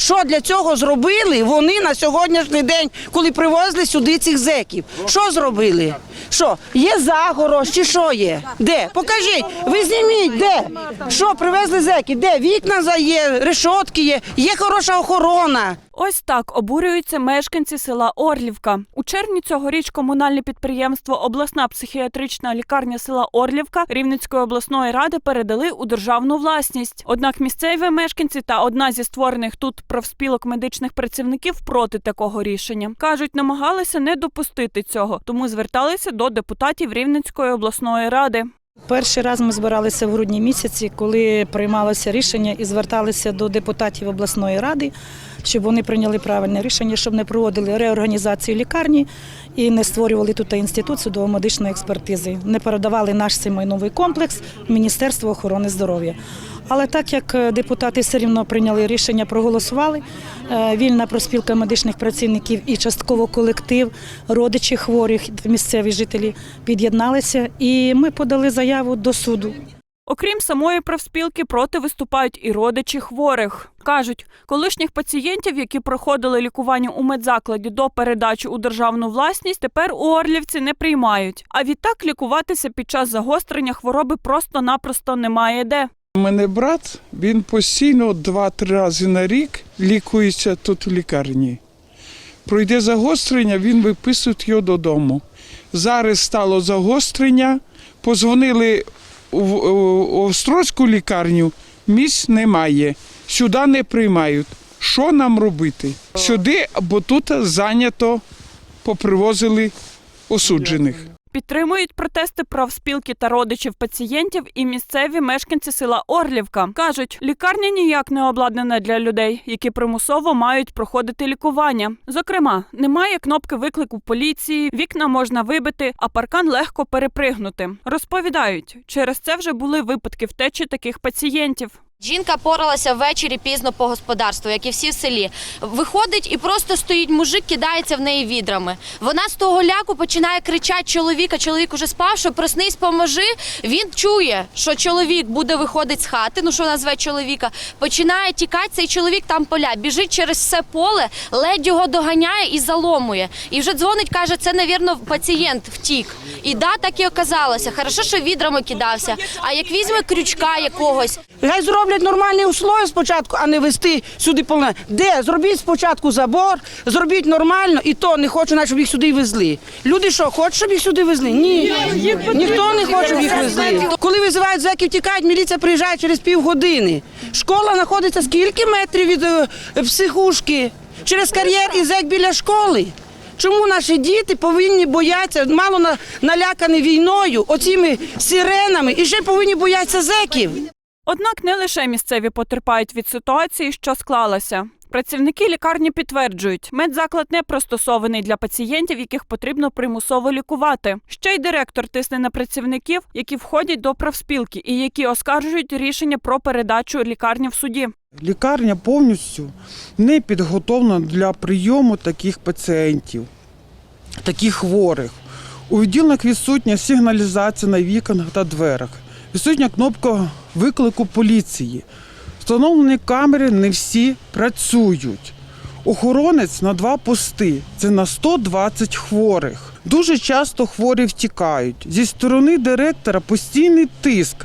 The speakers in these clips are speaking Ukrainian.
Що для цього зробили вони на сьогоднішній день, коли привозили сюди цих зеків? Що зробили? Що, є загорож чи що є? Де? Покажіть, ви зніміть, де? Що, привезли зеки? Де? Вікна є, решотки є, є хороша охорона. Ось так обурюються мешканці села Орлівка. У червні цьогоріч комунальне підприємство Обласна психіатрична лікарня села Орлівка Рівненської обласної ради передали у державну власність. Однак місцеві мешканці та одна зі створених тут профспілок медичних працівників проти такого рішення кажуть, намагалися не допустити цього, тому зверталися до депутатів Рівненської обласної ради. Перший раз ми збиралися в грудні місяці, коли приймалося рішення і зверталися до депутатів обласної ради, щоб вони прийняли правильне рішення, щоб не проводили реорганізацію лікарні і не створювали тут інститут судово-медичної експертизи, не передавали наш сімейновий комплекс в Міністерство охорони здоров'я. Але так як е, депутати все рівно прийняли рішення, проголосували, е, вільна проспілка медичних працівників і частково колектив, родичі хворих, місцеві жителі під'єдналися, і ми подали заяву до суду. Окрім самої профспілки, проти виступають і родичі хворих. Кажуть, колишніх пацієнтів, які проходили лікування у медзакладі до передачі у державну власність, тепер у Орлівці не приймають. А відтак лікуватися під час загострення хвороби просто-напросто немає де. Мене брат, він постійно два-три рази на рік лікується тут в лікарні. Пройде загострення, він виписує його додому. Зараз стало загострення, позвонили в Острозьку лікарню, місць немає, сюди не приймають. Що нам робити? Сюди, бо тут зайнято, попривозили осуджених. Підтримують протести профспілки та родичів пацієнтів і місцеві мешканці села Орлівка. Кажуть, лікарня ніяк не обладнана для людей, які примусово мають проходити лікування. Зокрема, немає кнопки виклику поліції, вікна можна вибити, а паркан легко перепригнути. Розповідають, через це вже були випадки втечі таких пацієнтів. Жінка поралася ввечері пізно по господарству, як і всі в селі. Виходить і просто стоїть мужик, кидається в неї відрами. Вона з того ляку починає кричати чоловіка. Чоловік уже спав, що проснись, поможи. Він чує, що чоловік буде виходити з хати. Ну що назве чоловіка, починає тікати. Цей чоловік там поля, біжить через все поле, ледь його доганяє і заломує. І вже дзвонить, каже, це навірно пацієнт втік. І да, так і оказалося. Хорошо, що відрами кидався. А як візьме крючка якогось. Зроблять нормальні условия спочатку, а не вести сюди повна. Де? Зробіть спочатку забор, зробіть нормально, і то не хочу, щоб їх сюди везли. Люди що, хочуть, щоб їх сюди везли? Ні. Ніхто не хоче, щоб їх везли. Коли визивають зеків, тікають, міліція приїжджає через півгодини. Школа знаходиться скільки метрів від е, психушки? Через кар'єр і зек біля школи. Чому наші діти повинні боятися, мало налякані війною, оціми сиренами, і ще повинні боятися зеків? Однак не лише місцеві потерпають від ситуації, що склалася. Працівники лікарні підтверджують, медзаклад не пристосований для пацієнтів, яких потрібно примусово лікувати. Ще й директор тисне на працівників, які входять до профспілки і які оскаржують рішення про передачу лікарні в суді. Лікарня повністю не підготовлена для прийому таких пацієнтів, таких хворих. У відділах відсутня сигналізація на вікнах та дверях, відсутня кнопка виклику поліції. Встановлені камери не всі працюють. Охоронець на два пости це на 120 хворих. Дуже часто хворі втікають. Зі сторони директора постійний тиск,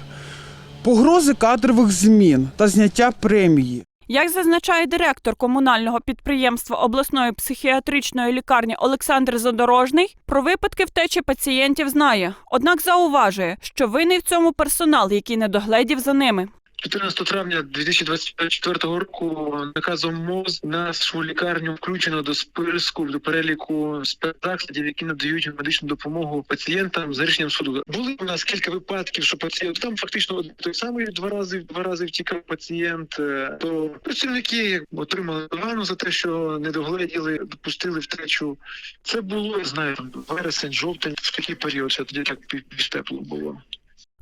погрози кадрових змін та зняття премії. Як зазначає директор комунального підприємства обласної психіатричної лікарні Олександр Задорожний, про випадки втечі пацієнтів знає. Однак зауважує, що винний в цьому персонал, який не догледів за ними. 14 травня 2024 року наказом МОЗ нашу лікарню включено до списку до переліку спецзакладів, які надають медичну допомогу пацієнтам за рішенням суду. Були у нас кілька випадків, що пацієнт там фактично той самий два рази два рази втікав пацієнт. е, То працівники отримали догану за те, що не догледіли, допустили втечу. Це було знаю вересень, жовтень в такий період. Ще тоді так більш тепло було.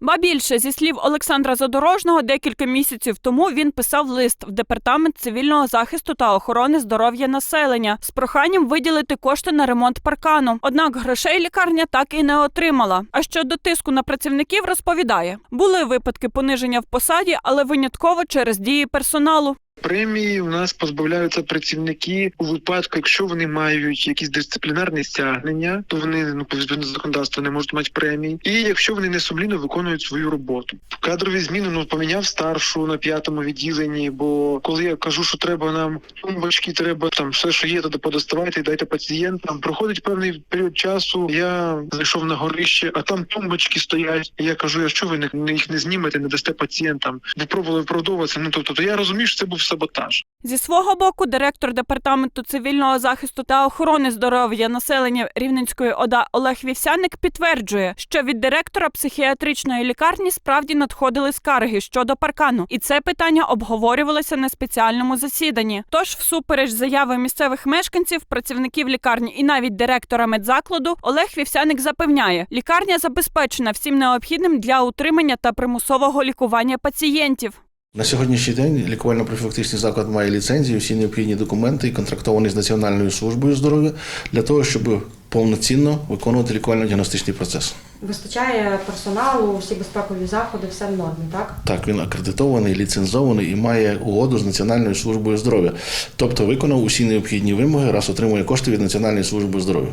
Ба більше зі слів Олександра Задорожного, декілька місяців тому він писав лист в департамент цивільного захисту та охорони здоров'я населення з проханням виділити кошти на ремонт паркану. Однак грошей лікарня так і не отримала. А щодо тиску на працівників розповідає, були випадки пониження в посаді, але винятково через дії персоналу. Премії у нас позбавляються працівники у випадку, якщо вони мають якісь дисциплінарні стягнення, то вони ну по відповідно законодавству не можуть мати премії. І якщо вони несумлінно виконують свою роботу, кадрові зміни ну поміняв старшу на п'ятому відділенні. Бо коли я кажу, що треба нам тумбочки, треба там все, що є, туди подоставайте дайте пацієнтам. Проходить певний період часу. Я зайшов на горище, а там тумбочки стоять. Я кажу, а що ви не їх не знімете, не дасте пацієнтам? Ви пробували виправдовуватися. Ну тобто, то я розумію, що це був саботаж. Зі свого боку, директор департаменту цивільного захисту та охорони здоров'я населення Рівненської ОДА Олег Вівсяник підтверджує, що від директора психіатричної лікарні справді надходили скарги щодо паркану, і це питання обговорювалося на спеціальному засіданні. Тож, всупереч заяви місцевих мешканців, працівників лікарні і навіть директора медзакладу, Олег Вівсяник запевняє, лікарня забезпечена всім необхідним для утримання та примусового лікування пацієнтів. На сьогоднішній день лікувально-профілактичний заклад має ліцензію, всі необхідні документи і контрактований з Національною службою здоров'я для того, щоб повноцінно виконувати лікувально-діагностичний процес. Вистачає персоналу, всі безпекові заходи, все в нормі, так? Так, він акредитований, ліцензований і має угоду з Національною службою здоров'я. Тобто виконав усі необхідні вимоги, раз отримує кошти від Національної служби здоров'я.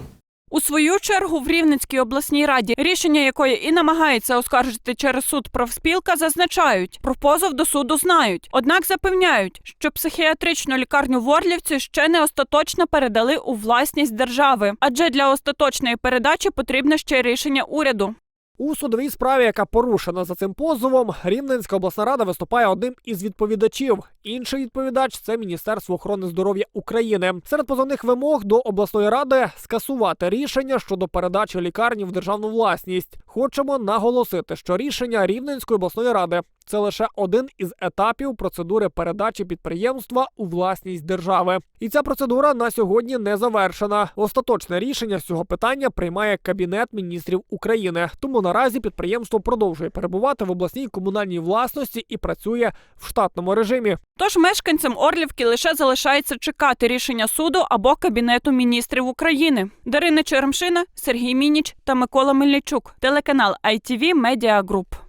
У свою чергу в Рівненській обласній раді, рішення якої і намагається оскаржити через суд профспілка, зазначають, про позов до суду знають. Однак запевняють, що психіатричну лікарню в Орлівці ще не остаточно передали у власність держави, адже для остаточної передачі потрібне ще рішення уряду. У судовій справі, яка порушена за цим позовом, Рівненська обласна рада виступає одним із відповідачів. Інший відповідач це Міністерство охорони здоров'я України. Серед позовних вимог до обласної ради скасувати рішення щодо передачі лікарні в державну власність. Хочемо наголосити, що рішення Рівненської обласної ради це лише один із етапів процедури передачі підприємства у власність держави. І ця процедура на сьогодні не завершена. Остаточне рішення з цього питання приймає Кабінет міністрів України. Тому наразі підприємство продовжує перебувати в обласній комунальній власності і працює в штатному режимі. Тож мешканцям Орлівки лише залишається чекати рішення суду або Кабінету міністрів України. Дарина Черемшина, Сергій Мініч та Микола Мельничук. Телеканал ITV Media Group.